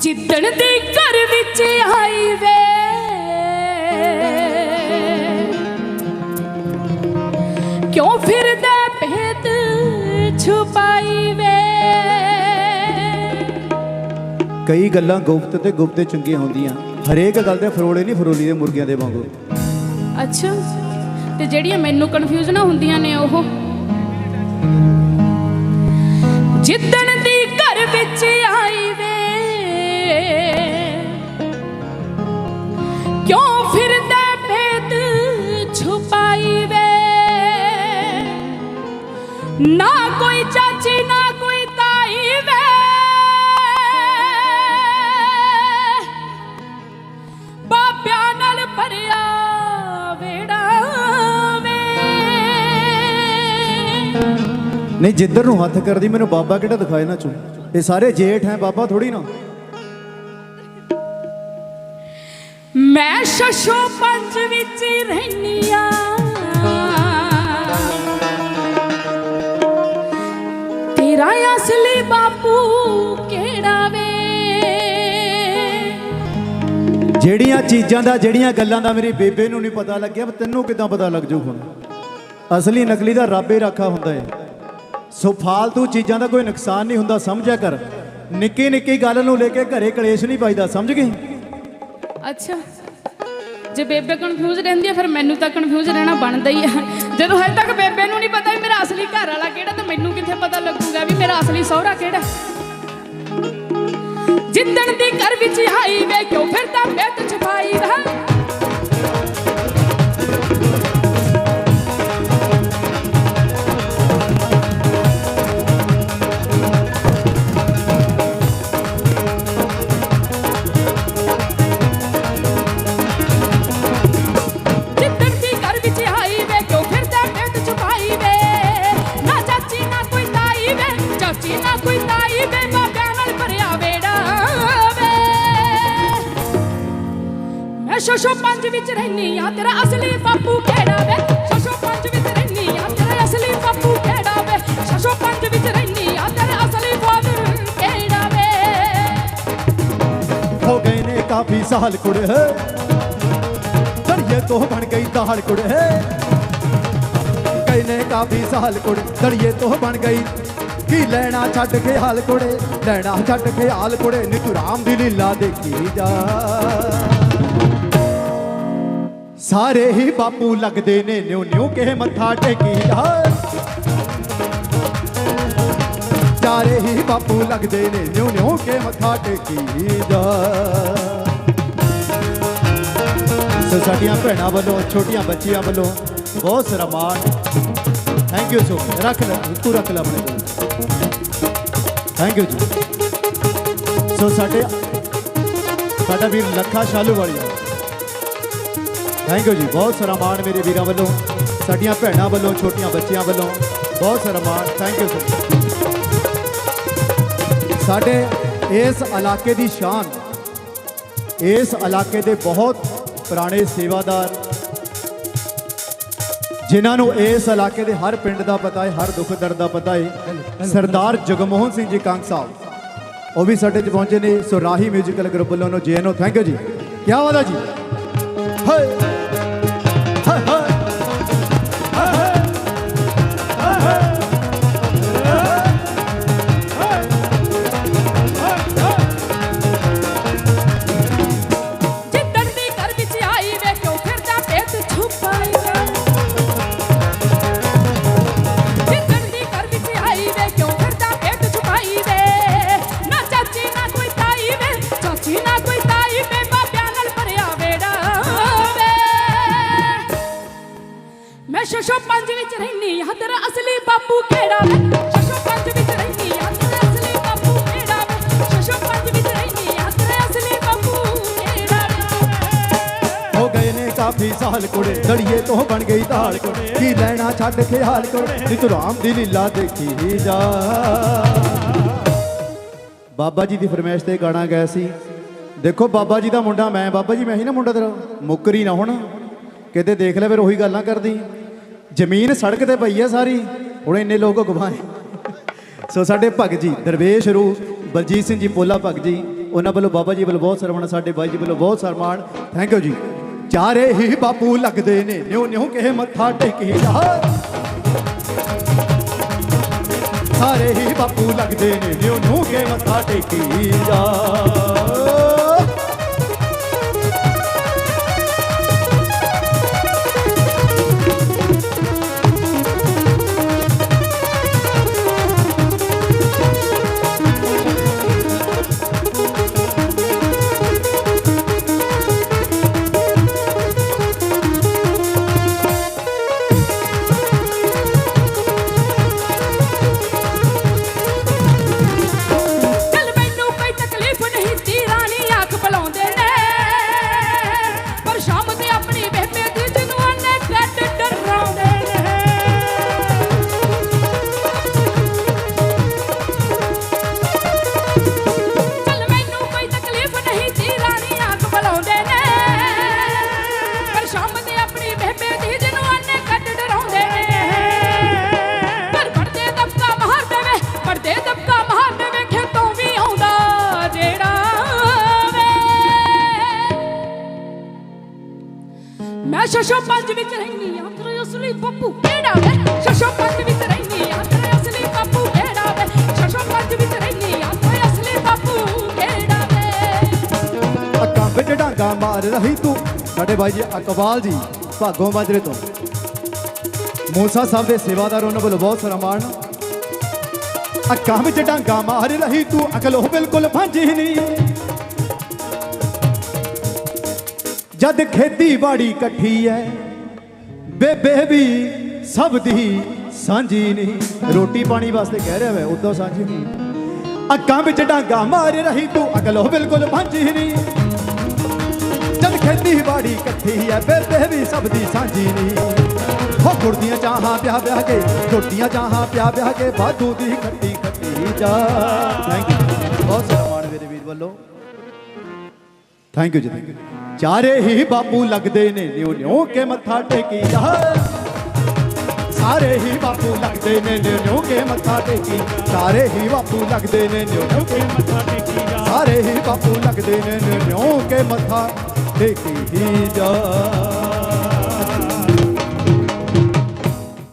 ਜਿੱਦਣ ਦੀ ਘਰ ਵਿੱਚ ਆਈ ਵੇ। ਕਿਉਂ ਫਿਰਦਾ ਭੇਤ ਛੁਪਾਈ ਵੇ? ਕਈ ਗੱਲਾਂ ਗੁਪਤ ਤੇ ਗੁਪਤੇ ਚੰਗੀਆਂ ਹੁੰਦੀਆਂ। ਹਰੇਕ ਗੱਲ ਦੇ ਫਰੋਲੇ ਨਹੀਂ ਫਰੋਲੀ ਦੇ ਮੁਰਗੀਆਂ ਦੇ ਵਾਂਗੂ। ਅੱਛਾ ਤੇ ਜਿਹੜੀਆਂ ਮੈਨੂੰ ਕਨਫਿਊਜ਼ਨਾਂ ਹੁੰਦੀਆਂ ਨੇ ਉਹ? ਜਿੱਦਣ ਨਹੀਂ ਜਿੱਧਰ ਨੂੰ ਹੱਥ ਕਰਦੀ ਮੈਨੂੰ ਬਾਬਾ ਕਿਹੜਾ ਦਿਖਾਏ ਨਾ ਚੋਂ? ਇਹ ਸਾਰੇ ਜੇਠ ਹੈ ਬਾਬਾ ਥੋੜੀ ਨਾ। ਮੈਂ ਸ਼ਸ਼ੋ ਪੰਜ ਵਿੱਚ ਰਹਿਨੀ ਆ। ਤੇਰਾ ਅਸਲੀ ਬਾਪੂ ਕਿਹੜਾ ਵੇ? ਜਿਹੜੀਆਂ ਚੀਜ਼ਾਂ ਦਾ ਜਿਹੜੀਆਂ ਗੱਲਾਂ ਦਾ ਮੇਰੀ ਬੇਬੇ ਨੂੰ ਨਹੀਂ ਪਤਾ ਲੱਗਿਆ ਤੈਨੂੰ ਕਿਦਾਂ ਪਤਾ ਲੱਗ ਜੂ ਹੁਣ? ਅਸਲੀ ਨਕਲੀ ਦਾ ਰੱਬੇ ਰਾਖਾ ਹੁੰਦਾ ਹੈ ਸੋ ਫਾਲਤੂ ਚੀਜ਼ਾਂ ਦਾ ਕੋਈ ਨੁਕਸਾਨ ਨਹੀਂ ਹੁੰਦਾ, ਸਮਝਿਆ ਕਰ। ਨਿੱਕੀ ਨਿੱਕੀ ਗੱਲ ਨੂੰ ਲੈ ਕੇ ਘਰੇ ਕਲੇਸ਼ ਨਹੀਂ ਪਾਈਦਾ ਸਮਝ ਗਈ? ਅੱਛਾ। ਜੇ ਬੇਬੇ ਕਨਫਿਊਜ਼ ਰਹਿੰਦੀ ਆ, ਫਿਰ ਮੈਨੂੰ ਤਾਂ ਕਨਫਿਊਜ਼ ਰਹਿਣਾ ਬਣਦਾ ਹੀ ਆ। ਜਦੋਂ ਹਜੇ ਤੱਕ ਬੇਬੇ ਨੂੰ ਨਹੀਂ ਪਤਾ ਵੀ ਮੇਰਾ ਅਸਲੀ ਘਰ ਵਾਲਾ ਕਿਹੜਾ, ਤਾਂ ਮੈਨੂੰ ਕਿੱਥੇ ਪਤਾ ਲੱਗੂਗਾ ਵੀ ਮੇਰਾ ਅਸਲੀ ਸਹੁਰਾ ਕਿਹੜਾ। ਜਿੱਦਣ ਦੀ ਘਰ ਵਿੱਚ ਆਈ ਵੇ, ਕਿਉਂ ਫਿਰਦਾ ਬੇਤ ਛਪਾਈ ਵਾ? ਜਿੱਦਣ 605 ਵਿੱਚ ਰਹਿਨੀ ਆ, ਤੇਰਾ ਅਸਲੀ ਬਾਪੂ ਕਿਹੜਾ ਵੇ? 605 ਵਿੱਚ ਰਹਿਨੀ ਆ, ਤੇਰਾ ਅਸਲੀ ਬਾਪੂ ਕਿਹੜਾ ਵੇ? 605 ਵਿੱਚ ਰਹਿਨੀ ਆ, ਤੇਰਾ ਅਸਲੀ ਫਾਦਰ ਕਿਹੜਾ ਵੇ? ਹੋ ਗਏ ਨੇ ਕਾਫੀ ਸਾਲ ਕੁੜੇ। ਦੜੀਏ ਤੋਂ ਬਣ ਗਈ ਦਾਲ ਕੁੜੇ। ਗਏ ਨੇ ਕਾਫੀ ਸਾਲ ਕੁੜੇ ਦੜੀਏ ਤੋਂ ਬਣ ਗਈ। ਕੀ ਲੈਣਾ ਛੱਡ ਕੇ ਹਾਲ ਕੁੜੇ? ਲੈਣਾ ਛੱਡ ਕੇ ਹਾਲ ਕੁੜੇ ਨੀ ਰਾਮ ਦੀ ਲੀਲਾ ਦੇਖੀ ਜਾ। ਸਾਰੇ ਹੀ ਬਾਪੂ ਲੱਗਦੇ ਨੇ, ਨਿਉ ਨਿਉ ਕੇ ਮੱਥਾ ਟੇਕੀ ਜਾ ਚਾਰੇ ਹੀ ਬਾਪੂ ਲੱਗਦੇ ਨੇ, ਨਿਉ ਨਿਉ ਕੇ ਮੱਥਾ ਟੇਕੀ ਜਾ ਸੋ ਸਾਡੀਆਂ ਭੈਣਾਂ ਵੱਲੋਂ, ਛੋਟੀਆਂ ਬੱਚੀਆਂ ਵੱਲੋਂ ਬਹੁਤ ਸਾਰਾ ਮਾਣ। ਥੈਂਕ ਯੂ ਸੋ ਰੱਖ ਲੈ, ਤੂੰ ਰੱਖ ਲੈ ਆਪਣੇ ਕੋਲ। ਥੈਂਕ ਯੂ ਜੀ ਸੋ ਸਾਡੇ ਸਾਡਾ ਵੀਰ ਲੱਖਾ ਸ਼ਾਲੂ ਵਾਲੀ ਥੈਂਕ ਯੂ ਜੀ, ਬਹੁਤ ਸਾਰਾ ਮਾਣ ਮੇਰੇ ਵੀਰਾਂ ਵੱਲੋਂ, ਸਾਡੀਆਂ ਭੈਣਾਂ ਵੱਲੋਂ, ਛੋਟੀਆਂ ਬੱਚੀਆਂ ਵੱਲੋਂ, ਬਹੁਤ ਸਾਰਾ ਮਾਣ, ਥੈਂਕ ਯੂ ਸੋ ਸਾਡੇ ਇਸ ਇਲਾਕੇ ਦੀ ਸ਼ਾਨ, ਇਸ ਇਲਾਕੇ ਦੇ ਬਹੁਤ ਪੁਰਾਣੇ ਸੇਵਾਦਾਰ, ਜਿਨ੍ਹਾਂ ਨੂੰ ਇਸ ਇਲਾਕੇ ਦੇ ਹਰ ਪਿੰਡ ਦਾ ਪਤਾ ਹੈ, ਹਰ ਦੁੱਖ ਦਰਦ ਦਾ ਪਤਾ ਹੈ, ਸਰਦਾਰ ਜਗਮੋਹਨ ਸਿੰਘ ਜੀ ਕੰਗ ਸਾਹਿਬ, ਉਹ ਵੀ ਸਾਡੇ ਚ ਪਹੁੰਚੇ ਨੇ, ਸੋ ਰਾਹੀ ਮਿਊਜ਼ੀਕਲ ਗਰੁੱਪ ਵੱਲੋਂ ਨੂੰ ਜੇਨੋ ਥੈਂਕ ਯੂ ਜੀ ਕੀ ਵਾਦਾ ਜੀ। ਹਾਏ। 605 ਸਾਲ ਕੁੜੇ ਦੜੀਏ ਤੋਂ ਬਣ ਗਈ ਢਾਲ ਕੁੜੇ। ਕੀ ਲੈਣਾ ਛੱਡ ਕੇ ਹਾਲ ਕੁੜੇ, ਨੀ ਰਾਮ ਦੀ ਲੀਲਾ ਦੇਖੀ ਜਾ। ਬਾਬਾ ਜੀ ਦੀ ਫਰਮਾਇਸ਼ ਤੇ ਗਾਣਾ ਗਾਇਆ ਸੀ, ਦੇਖੋ ਬਾਬਾ ਜੀ ਦਾ ਮੁੰਡਾ ਮੈਂ, ਬਾਬਾ ਜੀ ਮੈਂ ਹੀ ਨਾ ਮੁੰਡਾ ਤੇਰਾ, ਮੁੱਕਰੀ ਨਾ ਹੋਣਾ। ਕਿਤੇ ਦੇਖ ਲੈ ਫਿਰ ਉਹੀ ਗੱਲਾਂ ਕਰਦੀ। ਜ਼ਮੀਨ ਸੜਕ ਤੇ ਪਈ ਆ ਸਾਰੀ, ਹੁਣ ਇੰਨੇ ਲੋਕ ਗਵਾਏ ਸੋ ਸਾਡੇ ਭਗਤ ਜੀ, ਦਰਵੇਸ਼ ਰੂ ਬਲਜੀਤ ਸਿੰਘ ਜੀ, ਪੋਲਾ ਭਗਤ ਜੀ, ਉਹਨਾਂ ਵੱਲੋਂ ਬਾਬਾ ਜੀ ਵੱਲੋਂ ਬਹੁਤ ਸਰਮਾਨ ਸਾਡੇ ਬਾਈ ਜੀ ਵੱਲੋਂ ਬਹੁਤ ਸਰਮਾਨ ਥੈਂਕ ਯੂ ਜੀ। ਚਾਰੇ ਹੀ ਬਾਪੂ ਲੱਗਦੇ ਨੇ, ਨਿਉ ਨਿਉ ਕੇ ਮੱਥਾ ਟੇਕੀ ਜਾ। ਸਾਰੇ ਹੀ ਬਾਪੂ ਲੱਗਦੇ ਨੇ, ਨਿਉ ਨਿਉ ਕੇ ਮੱਥਾ ਟੇਕੀ ਜਾ। ਸ਼ਸ਼ੋ ਪੰਜ ਵਿੱਚ ਰਹਿਨੀ ਆ। ਤੇਰੇ ਅਸਲੀ ਪੱਪੂ ਕਿਹੜਾ ਵੇ? ਸ਼ਸ਼ੋ ਪੰਜ ਵਿੱਚ ਰਹਿਨੀ ਆ। ਤੇਰੇ ਅਸਲੀ ਪੱਪੂ ਕਿਹੜਾ ਵੇ? ਸ਼ਸ਼ੋ ਪੰਜ ਵਿੱਚ ਰਹਿਨੀ ਆ। ਤੇਰੇ ਅਸਲੀ ਪੱਪੂ ਕਿਹੜਾ ਵੇ? ਅੱਕਾਂ ਵਿੱਚ ਡਾਂਗਾ ਮਾਰ ਰਹੀ ਤੂੰ। ਸਾਡੇ ਭਾਈ ਜੀ ਅਕਬਾਲ ਜੀ, ਭਾਗੋ ਮਾਜਰੇ ਤੋਂ। ਮੂਸਾ ਸਾਹਿਬ ਦੇ ਸੇਵਾਦਾਰ, ਉਹਨਾਂ ਵੱਲੋਂ ਬਹੁਤ ਸਾਰਾ ਮਾਣ। ਅੱਖਾਂ ਵਿੱਚ ਡਾਂਗਾ ਮਾਰ ਰਹੀ ਤੂੰ। ਅਕਲ ਉਹ ਬਿਲਕੁਲ ਭਾਂਜੀ ਨਹੀਂ। ਜਦ ਖੇਤੀਬਾੜੀ ਇਕੱਠੀ ਐ, ਬੇਬੇ ਵੀ ਸਭ ਦੀ ਸਾਂਝੀ ਨਹੀਂ। ਰੋਟੀ ਪਾਣੀ ਵਾਸਤੇ ਕਹਿ ਰਿਹਾ ਵੈ ਉਦੋਂ ਸਾਂਝੀ ਨਹੀਂ। ਅੱਕਾਂ ਵਿੱਚ ਡਾਂਗਾ ਮਾਰ ਰਹੀ ਤੂੰ, ਅਕਲ ਉਹ ਬਿਲਕੁਲ ਭਾਂਜੀ ਨਹੀਂ। ਜਦ ਖੇਤੀਬਾੜੀ ਇਕੱਠੀ ਐ, ਬੇਬੇ ਵੀ ਸਭ ਦੀ ਸਾਂਝੀ ਨਹੀਂ। ਹੋ ਗੁਰਦੀਆਂ ਚਾਹਾਂ ਪਿਆ ਵਿਆਹ ਕੇ ਛੋਟੀਆਂ ਚਾਹਾਂ ਪਿਆ ਵਿਆਹ ਕੇ ਬਾਦੂ ਦੀ ਖੱਟੀ ਖੱਟੀ ਜਾ। ਥੈਂਕ ਯੂ ਬਹੁਤ ਸਾਰਾ ਮਾਣ ਮੇਰੇ ਵੀਰ ਵੱਲੋਂ। Thank you ji thank you ਚਾਰੇ ਹੀ ਬਾਪੂ ਲੱਗਦੇ ਨੇ ਨਿਉ ਨਿਉ ਕੇ ਮੱਥਾ ਟੇਕੀ ਜਾ। ਸਾਰੇ ਹੀ ਬਾਪੂ ਲੱਗਦੇ ਨੇ ਨਿਉ ਨਿਉ ਕੇ ਮੱਥਾ ਟੇਕੀ ਸਾਰੇ ਹੀ ਬਾਪੂ ਲੱਗਦੇ ਨੇ ਨਿਉ ਨਿਉ ਕੇ ਮੱਥਾ ਟੇਕੀ ਜਾ। ਸਾਰੇ ਹੀ ਬਾਪੂ ਲੱਗਦੇ ਨੇ ਨਿਉ ਨਿਉ ਕੇ ਮੱਥਾ ਟੇਕੀ ਜਾ।